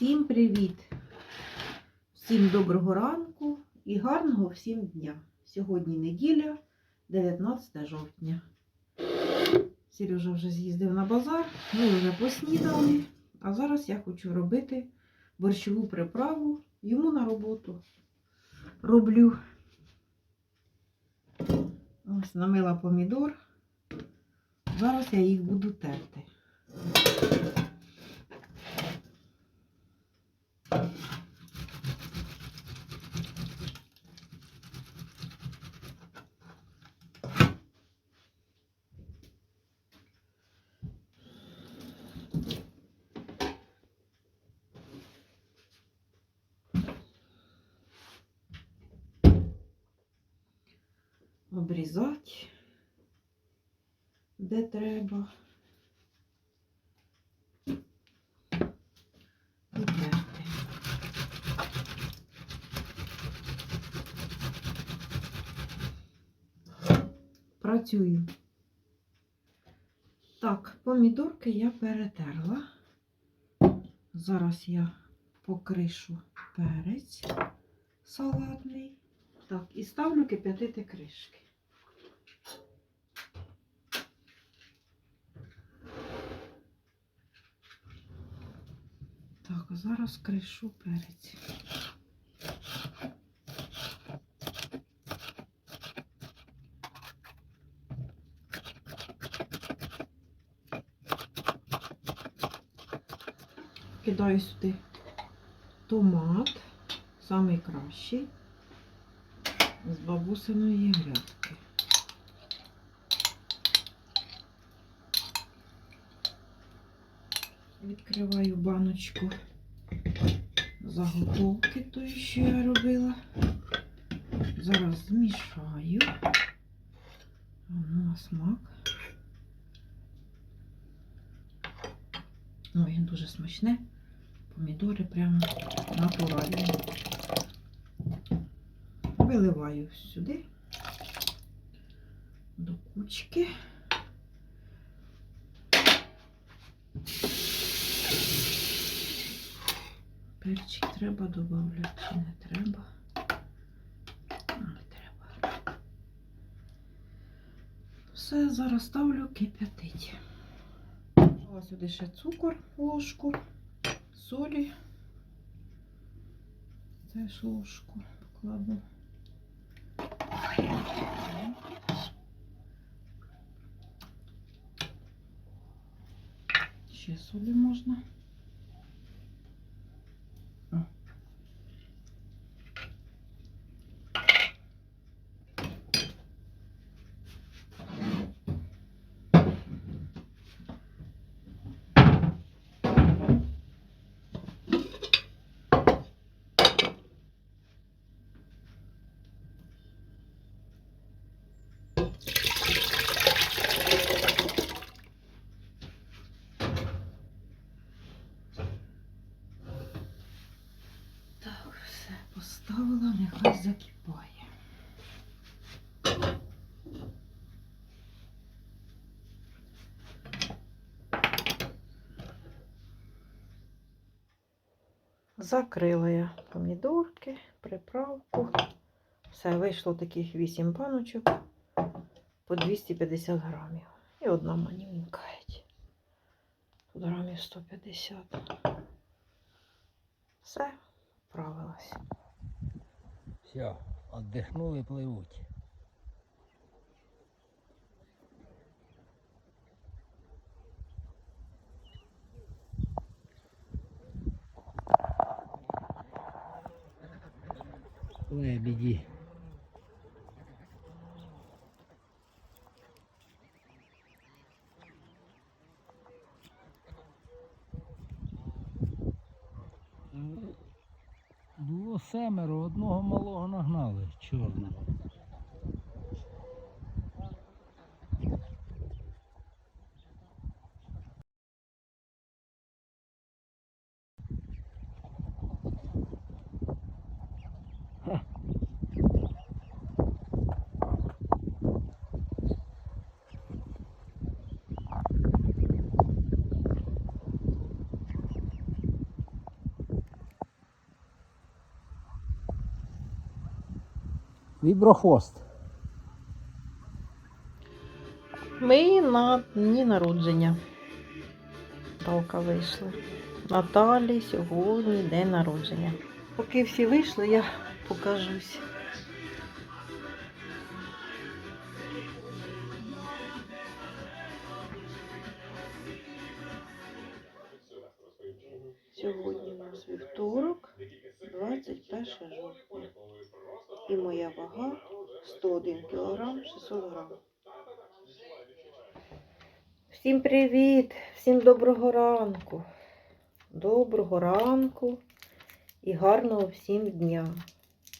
Всім привіт! Всім доброго ранку і гарного всім дня. Сьогодні неділя, 19 жовтня. Сережа вже з'їздив на базар, ми вже поснідали, а зараз я хочу робити борщову приправу йому на роботу. Роблю. Ось намила помідор. Зараз я їх буду терти. Обрізати, де треба. І. Працюю. Так, помідорки я перетерла. Зараз я покришу перець салатний. Так, і ставлю кип'ятити кришки. Так, а зараз кришу перець. Кидаю сюди томат, самий кращий з бабусиної грядки. Відкриваю баночку заготовки тої, що я робила. Зараз змішаю. Воно на смак. Ой, він дуже смачне. Помідори прямо натуральні. Виливаю сюди до кучки. Перчик треба додати, чи не треба? Не треба. Все, зараз ставлю кип'ятить. Ось сюди ще цукор, ложку, солі. Теж ложку покладу. Ще солі можна. Закрила я помідорки, приправку. Все, вийшло таких 8 баночок по 250 грамів. І одна манюнька. Тут грамів 150. Все, вправилась. Все, віддихнули, пливуть. Лебеді. Було семеро, одного малого нагнали чорного. Віброхвост. Ми на дні народження. Талка вийшли. Наталі сьогодні день народження. Поки всі вийшли, я покажусь. Сьогодні у нас вівторок, 21 жовтня. І моя вага 101 кг 600 грам. Всім привіт! Всім доброго ранку. Доброго ранку і гарного всім дня.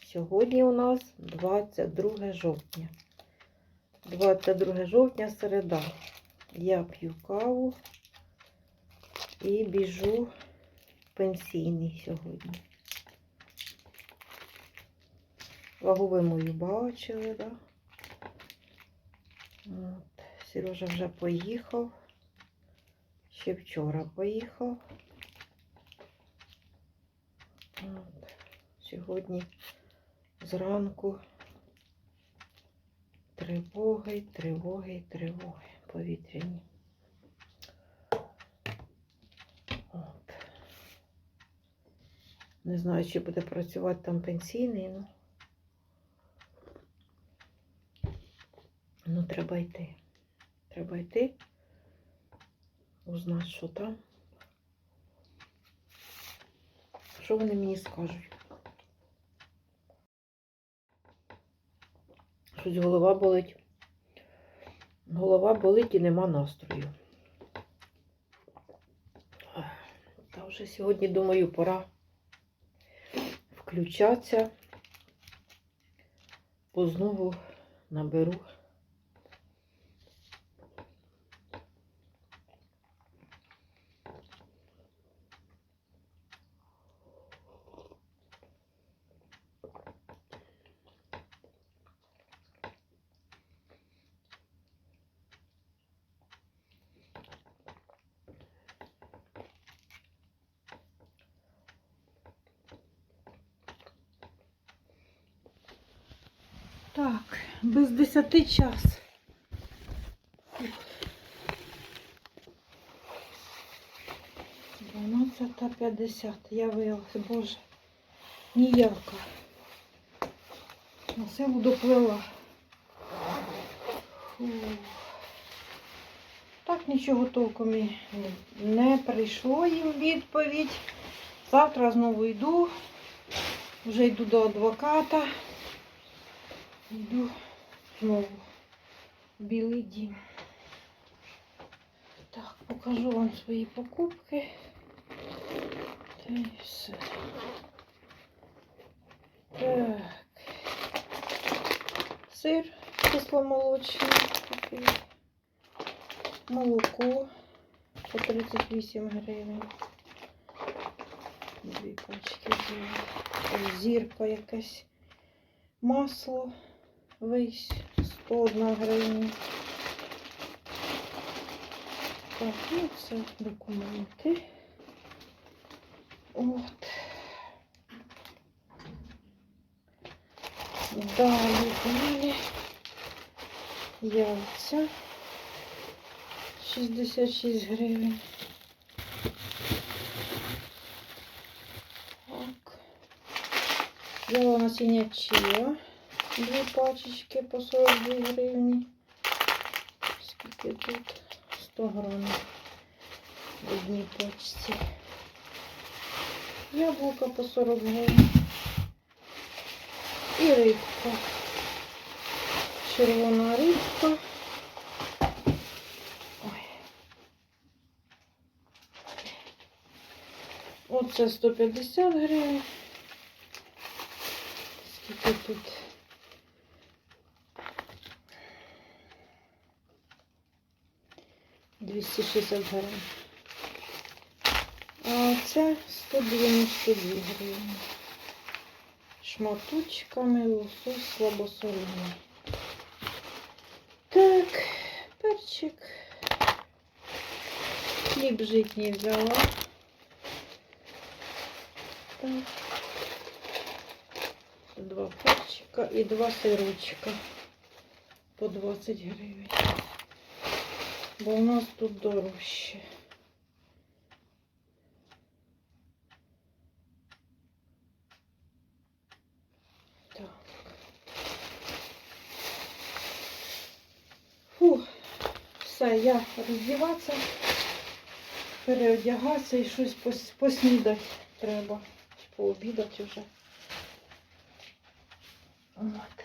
Сьогодні у нас 22 жовтня. 22 жовтня середа. Я п'ю каву і біжу в пенсійний сьогодні. Вагу ви мою бачили, да? От. Сережа вже поїхав. Ще вчора поїхав. От. Сьогодні зранку тривоги, тривоги, тривоги повітряні. От. Не знаю, чи буде працювати там пенсійний, ну. Ну, треба йти. Треба йти, узнати, що там. Що вони мені скажуть? Щось голова болить. Голова болить і нема настрою. Та вже сьогодні, думаю, пора включатися, бо знову наберу. Так, без десяти час. Дванадцята п'ятдесят. Я виявилася, боже, ніяка. На силу доплила. Фу. Так нічого толком і не прийшло їм відповідь. Завтра знову йду. Вже йду до адвоката. Йду знову в білий дім. Так, покажу вам свої покупки. Та й все. Так. Сир кисломолочний такий. Молоко по 38 гривень. Дві пачки. Зірка якась. Масло весь 101 гривня. Так, ну це документи. От. Далі у мене яйця 66 гривень. Так. Взяла насіння чия. Дві пачечки по 42 гривні. Скільки тут? 100 грамів в одній пачці. Яблука по 40 гривень. І рибка. Червона рибка. Ой. Оце 150 гривень. Скільки тут? Двісті шістдесят гривень. А це 192 гривні. Шматочками лосось слабосолений. Так, перчик. Хліб житній взяла. Так. два перчика і два сирочка по 20 гривень. Бо у нас тут дорожче. Так. Фух, все, я роздіватися, переодягатися і щось поснідати треба. Пообідати вже. От.